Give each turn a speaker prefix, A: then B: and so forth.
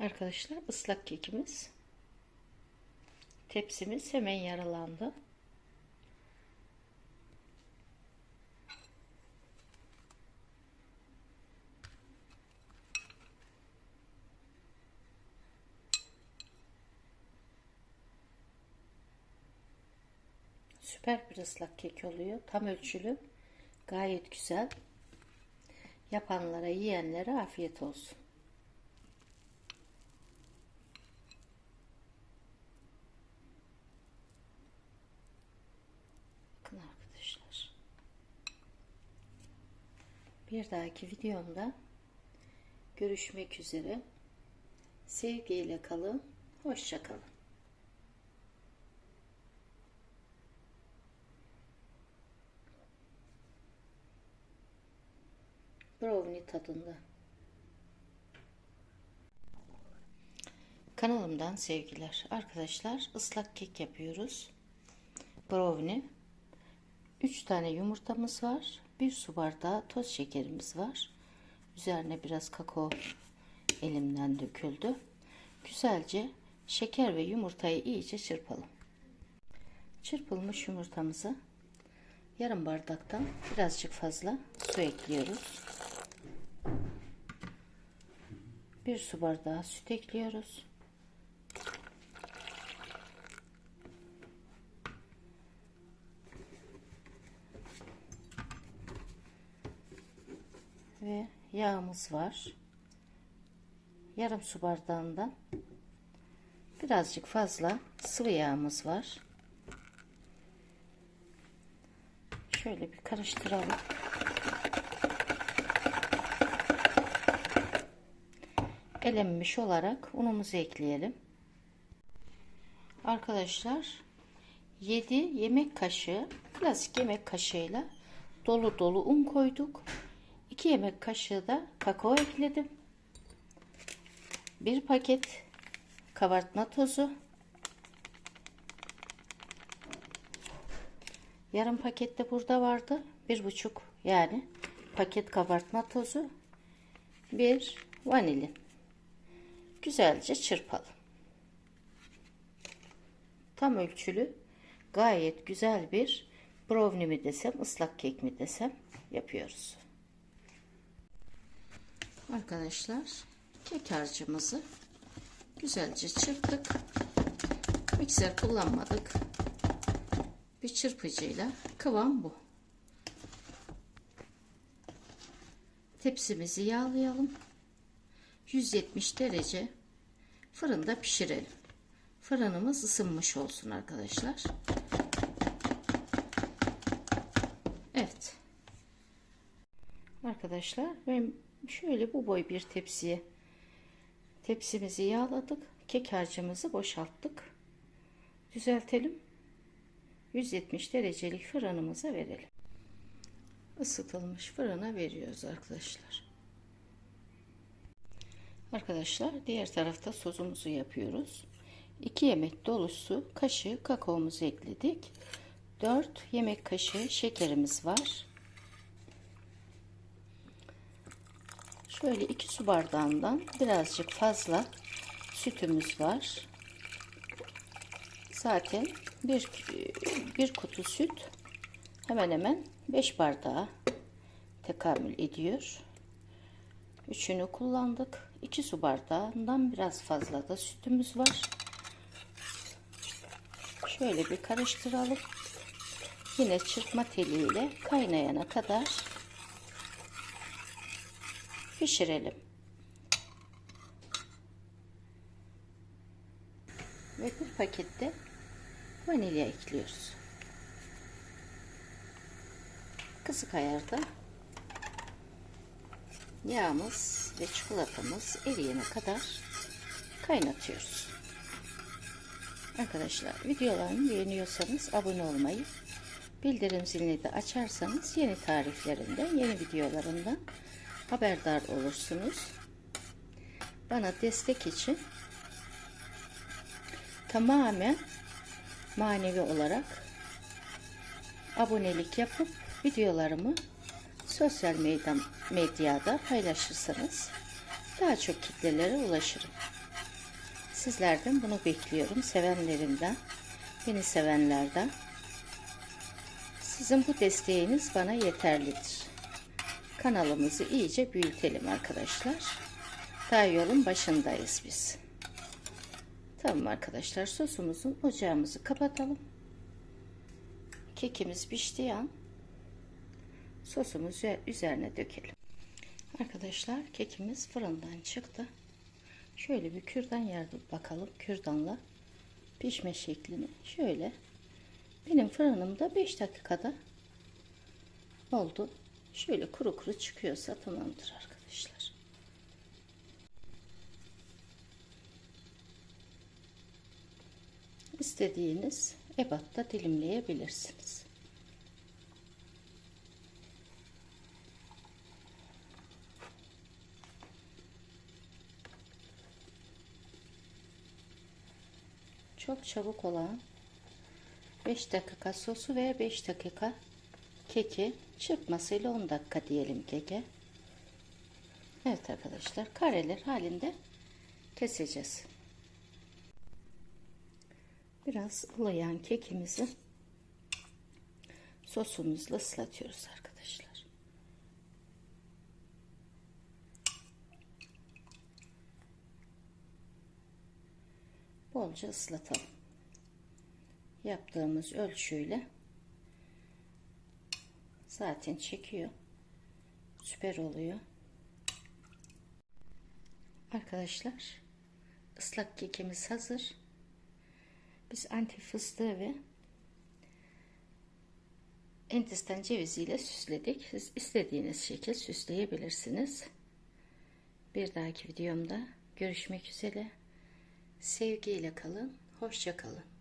A: Arkadaşlar ıslak kekimiz. Tepsimiz hemen yaralandı. Süper bir ıslak kek oluyor. Tam ölçülü. Gayet güzel. Yapanlara, yiyenlere afiyet olsun. Bakın arkadaşlar. Bir dahaki videomda görüşmek üzere. Sevgiyle kalın. Hoşça kalın. Brownie tadında. Kanalımdan sevgiler. Arkadaşlar ıslak kek yapıyoruz. Brownie. 3 tane yumurtamız var. 1 su bardağı toz şekerimiz var. Üzerine biraz kakao elimden döküldü. Güzelce şeker ve yumurtayı iyice çırpalım. Çırpılmış yumurtamızı yarım bardaktan birazcık fazla su ekliyoruz. Bir su bardağı süt ekliyoruz. Ve yağımız var. Yarım su bardağından birazcık fazla sıvı yağımız var. Şöyle bir karıştıralım. elenmiş olarak unumuzu ekleyelim. Arkadaşlar 7 yemek kaşığı klasik yemek kaşığıyla dolu dolu un koyduk. 2 yemek kaşığı da kakao ekledim. 1 paket kabartma tozu. Yarım paket de burada vardı. Bir buçuk yani paket kabartma tozu. Bir vanilin güzelce çırpalım. Tam ölçülü gayet güzel bir brownie mi desem ıslak kek mi desem yapıyoruz. Arkadaşlar kek harcımızı güzelce çırptık. Mikser kullanmadık. Bir çırpıcıyla kıvam bu. Tepsimizi yağlayalım. 170 derece fırında pişirelim. Fırınımız ısınmış olsun arkadaşlar. Evet. Arkadaşlar ben şöyle bu boy bir tepsiye tepsimizi yağladık. Kek harcımızı boşalttık. Düzeltelim. 170 derecelik fırınımıza verelim. Isıtılmış fırına veriyoruz arkadaşlar. Arkadaşlar diğer tarafta sosumuzu yapıyoruz. 2 yemek dolusu kaşığı kakaomuzu ekledik. 4 yemek kaşığı şekerimiz var. Şöyle 2 su bardağından birazcık fazla sütümüz var. Zaten bir, bir kutu süt hemen hemen 5 bardağa tekamül ediyor. Üçünü kullandık. 2 su bardağından biraz fazla da sütümüz var. Şöyle bir karıştıralım. Yine çırpma teliyle kaynayana kadar pişirelim. Ve bir pakette vanilya ekliyoruz. Kısık ayarda yağımız ve çikolatamız eriyene kadar kaynatıyoruz. Arkadaşlar videolarımı beğeniyorsanız abone olmayı, bildirim zilini de açarsanız yeni tariflerinden, yeni videolarımdan haberdar olursunuz. Bana destek için tamamen manevi olarak abonelik yapıp videolarımı sosyal medya, medyada paylaşırsanız daha çok kitlelere ulaşırım. Sizlerden bunu bekliyorum. Sevenlerimden, beni sevenlerden. Sizin bu desteğiniz bana yeterlidir. Kanalımızı iyice büyütelim arkadaşlar. Daha yolun başındayız biz. Tamam arkadaşlar sosumuzun ocağımızı kapatalım. Kekimiz piştiği an sosumuzu üzerine dökelim. Arkadaşlar kekimiz fırından çıktı. Şöyle bir kürdan yardım bakalım. Kürdanla pişme şeklini şöyle. Benim fırınımda 5 dakikada oldu. Şöyle kuru kuru çıkıyorsa tamamdır arkadaşlar. İstediğiniz ebatta dilimleyebilirsiniz. Çok çabuk olan 5 dakika sosu ve 5 dakika keki çırpmasıyla 10 dakika diyelim keke. Evet arkadaşlar kareler halinde keseceğiz. Biraz ılıyan kekimizi sosumuzla ıslatıyoruz arkadaşlar. Bolca ıslatalım. Yaptığımız ölçüyle zaten çekiyor. Süper oluyor. Arkadaşlar ıslak kekimiz hazır. Biz anti fıstığı ve Hindistan ceviziyle süsledik. Siz istediğiniz şekil süsleyebilirsiniz. Bir dahaki videomda görüşmek üzere. Sevgiyle kalın. Hoşça kalın.